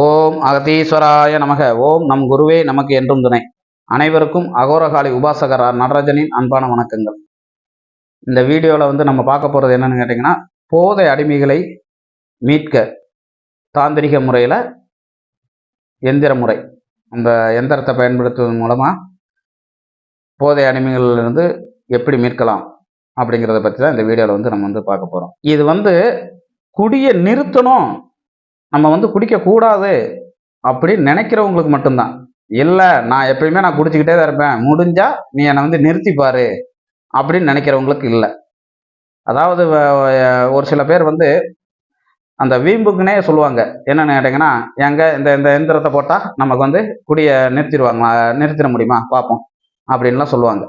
ஓம் அகதீஸ்வராய நமக. ஓம் நம் குருவே நமக்கு என்றும் துணை. அனைவருக்கும் அகோரகாலி உபாசகர் ஆர் நடராஜனின் அன்பான வணக்கங்கள். இந்த வீடியோவில் வந்து நம்ம பார்க்க போகிறது என்னன்னு கேட்டிங்கன்னா போதை அடிமைகளை மீட்க தாந்திரிக முறையில் எந்திர முறை. அந்த எந்திரத்தை பயன்படுத்துவதன் மூலமாக போதை அடிமைகளிலிருந்து எப்படி மீட்கலாம் அப்படிங்கிறத பற்றி தான் இந்த வீடியோவில் வந்து நம்ம வந்து பார்க்க போகிறோம் இது வந்து குடியை நிறுத்தணும். நம்ம வந்து குடிக்கக்கூடாது அப்படின்னு நினைக்கிறவங்களுக்கு மட்டும்தான். இல்லை நான் எப்பயுமே நான் குடிச்சிக்கிட்டே தான் இருப்பேன். முடிஞ்சா நீ என்னை வந்து நிறுத்திப்பாரு அப்படின்னு நினைக்கிறவங்களுக்கு இல்லை. அதாவது வ- ஒரு சில பேர் வந்து அந்த வீம்புக்குனே சொல்லுவாங்க. என்னென்னு கேட்டிங்கன்னா எங்கே இந்த இந்த எந்திரத்தை போட்டால் நமக்கு வந்து குடியை நிறுத்திடுவாங்க நிறுத்திட முடியுமா? பார்ப்போம் அப்படின்லாம் சொல்லுவாங்க.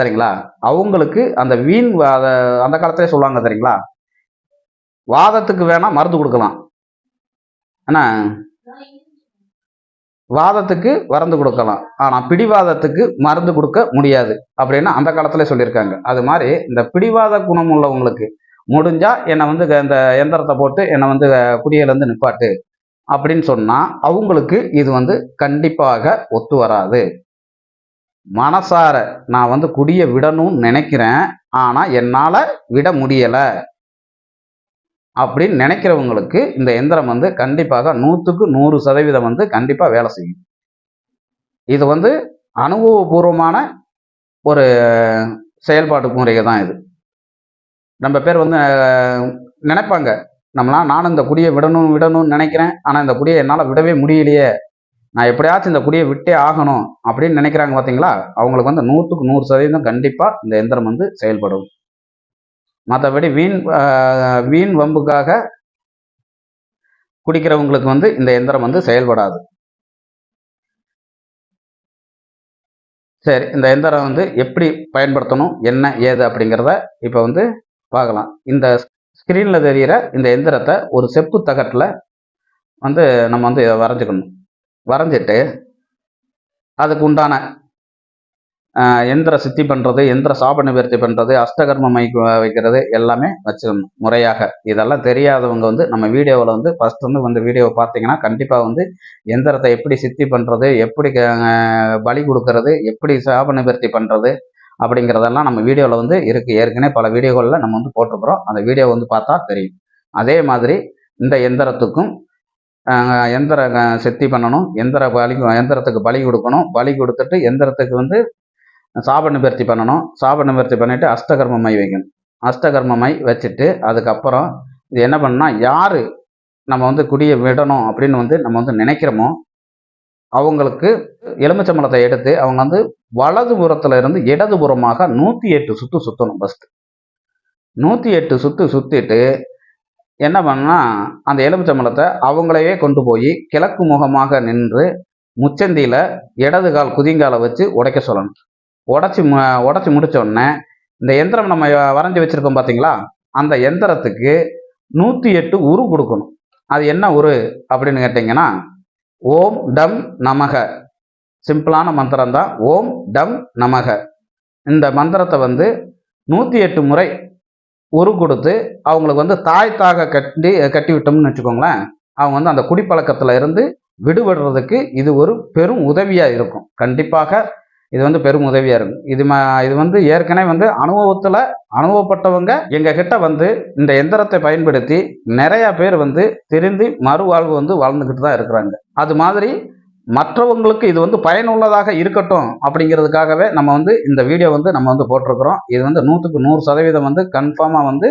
சரிங்களா? அவங்களுக்கு அந்த வீண் அந்த காலத்திலே சொல்லுவாங்க சரிங்களா வாதத்துக்கு வேணால் மருந்து கொடுக்கலாம். ஆனா வாதத்துக்கு மருந்து கொடுக்கலாம். ஆனா பிடிவாதத்துக்கு மருந்து கொடுக்க முடியாது. அப்படின்னு அந்த காலத்துல சொல்லியிருக்காங்க. அது மாதிரி இந்த பிடிவாத குணம் உள்ளவங்களுக்கு முடிஞ்சா என்னை வந்து இந்த எந்திரத்தை போட்டு என்னை வந்து குடியிலேருந்து நிப்பாட்டு அப்படின்னு சொன்னா அவங்களுக்கு இது வந்து கண்டிப்பாக ஒத்து வராது. மனசார நான் வந்து குடிய விடணும்னு நினைக்கிறேன். ஆனா என்னால விட முடியலை. அப்படின்னு நினைக்கிறவங்களுக்கு இந்த எந்திரம் வந்து கண்டிப்பாக நூற்றுக்கு நூறு சதவீதம் வந்து கண்டிப்பாக வேலை செய்யும். இது வந்து அனுபவபூர்வமான ஒரு செயல்பாட்டு முறையை தான் இது. நம்ம பேர் வந்து நினைப்பாங்க. நம்மளாம் நானும் இந்த குடியை விடணும் விடணும்னு நினைக்கிறேன். ஆனால் இந்த குடியை என்னால் விடவே முடியலையே. நான் எப்படியாச்சும் இந்த குடியை விட்டே ஆகணும் அப்படின்னு நினைக்கிறாங்க பார்த்தீங்களா அவங்களுக்கு வந்து நூற்றுக்கு நூறு சதவீதம் கண்டிப்பாக இந்த எந்திரம் வந்து செயல்படும். மற்றபடி வீண் வீண் வம்புக்காக குடிக்கிறவங்களுக்கு வந்து இந்த எந்திரம் வந்து செயல்படாது. சரி இந்த எந்திரம் வந்து எப்படி பயன்படுத்தணும் என்ன ஏது அப்படிங்கிறத இப்போ வந்து பார்க்கலாம். இந்த ஸ்க்ரீனில் தெரிகிற இந்த எந்திரத்தை ஒரு செப்பு தகட்டில் வந்து நம்ம வந்து வரைஞ்சிக்கணும். வரைஞ்சிட்டு அதுக்கு உண்டான எந்திர சித்தி பண்ணுறது எந்திர சாப நிவர்த்தி பண்ணுறது அஷ்டகர்ம மை வைக்கிறது எல்லாமே வச்சிடணும் முறையாக. இதெல்லாம் தெரியாதவங்க வந்து நம்ம வீடியோவில் வந்து ஃபர்ஸ்ட் வந்து வந்து வீடியோவை பார்த்தீங்கன்னா கண்டிப்பாக வந்து எந்திரத்தை எப்படி சித்தி பண்ணுறது எப்படி பலி கொடுக்கறது எப்படி சாப நிவர்த்தி பண்ணுறது அப்படிங்கிறதெல்லாம் நம்ம வீடியோவில் வந்து இருக்குது ஏற்கனவே பல வீடியோகளில் நம்ம வந்து போட்டிருக்கிறோம். அந்த வீடியோ வந்து பார்த்தா தெரியும். அதே மாதிரி இந்த எந்திரத்துக்கும் எந்திர சித்தி பண்ணணும். எந்திர பலி எந்திரத்துக்கு பலி கொடுக்கணும். பலி கொடுத்துட்டு எந்திரத்துக்கு வந்து சாப நிவர்த்தி பண்ணணும். சாப நிவர்த்தி பண்ணிவிட்டு அஷ்டகர்ம மை வைக்கணும். அஷ்டகர்ம மை வச்சுட்டு அதுக்கப்புறம் இது என்ன பண்ணால் யார் நம்ம வந்து குடியை விடணும் அப்படின்னு வந்து நம்ம வந்து நினைக்கிறோமோ அவங்களுக்கு எலுமிச்சம்பழத்தை எடுத்து அவங்க வந்து வலதுபுறத்துல இருந்து இடது புறமாக எட்டு சுற்று சுற்றணும் ஃபஸ்ட்டு நூற்றி எட்டு சுற்று சுற்றிட்டு என்ன பண்ணா அந்த எலுமிச்சம்பழத்தை அவங்களையே கொண்டு போய் கிழக்கு முகமாக நின்று முச்சந்தியில் இடது கால் குதிங்கால வச்சு உடைக்க சொல்லணும். உடச்சி உடச்சி முடித்தோடனே இந்த எந்திரம் நம்ம வரைஞ்சி வச்சிருக்கோம் பார்த்தீங்களா அந்த எந்திரத்துக்கு நூற்றி எட்டு உரு கொடுக்கணும். அது என்ன உரு அப்படின்னு கேட்டிங்கன்னா ஓம் டம் நமக. சிம்பிளான மந்திரம் தான் ஓம் டம் நமக. இந்த மந்திரத்தை வந்து நூற்றி எட்டு முறை உரு கொடுத்து அவங்களுக்கு வந்து தாய் தாக கட்டி கட்டி விட்டோம்னு வச்சுக்கோங்களேன் அவங்க வந்து அந்த குடிப்பழக்கத்தில் இருந்து விடுபடுறதுக்கு இது ஒரு பெரும் உதவியாக இருக்கும். கண்டிப்பாக இது வந்து பெரும் உதவியாக இருக்கும் இது ம இது வந்து ஏற்கனவே வந்து அனுபவத்தில் அனுபவப்பட்டவங்க எங்கள் கிட்ட வந்து இந்த எந்திரத்தை பயன்படுத்தி நிறைய பேர் வந்து திருந்தி மறுவாழ்வு வந்து வாழ்ந்துக்கிட்டு தான் இருக்கிறாங்க. அது மாதிரி மற்றவங்களுக்கு இது வந்து பயனுள்ளதாக இருக்கட்டும் அப்படிங்கிறதுக்காகவே நம்ம வந்து இந்த வீடியோ வந்து நம்ம வந்து போட்டிருக்கிறோம். இது வந்து நூற்றுக்கு நூறு சதவீதம் வந்து கன்ஃபார்மாக வந்து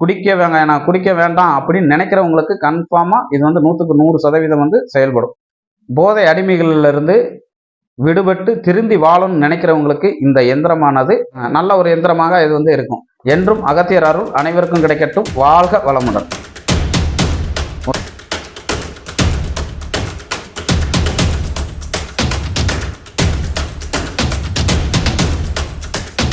குடிக்க வேணாம் நான் குடிக்க வேண்டாம் அப்படின்னு நினைக்கிறவங்களுக்கு கன்ஃபார்மாக இது வந்து நூற்றுக்கு நூறு சதவீதம் வந்து செயல்படும். போதை அடிமைகளிலிருந்து விடுபட்டு திருந்தி வாழும்னு நினைக்கிறவங்களுக்கு இந்த எந்திரமானது நல்ல ஒரு எந்திரமாக இது வந்து இருக்கும். என்றும் அகத்தியர் அருள் அனைவருக்கும் கிடைக்கட்டும். வாழ்க வளமுடன்.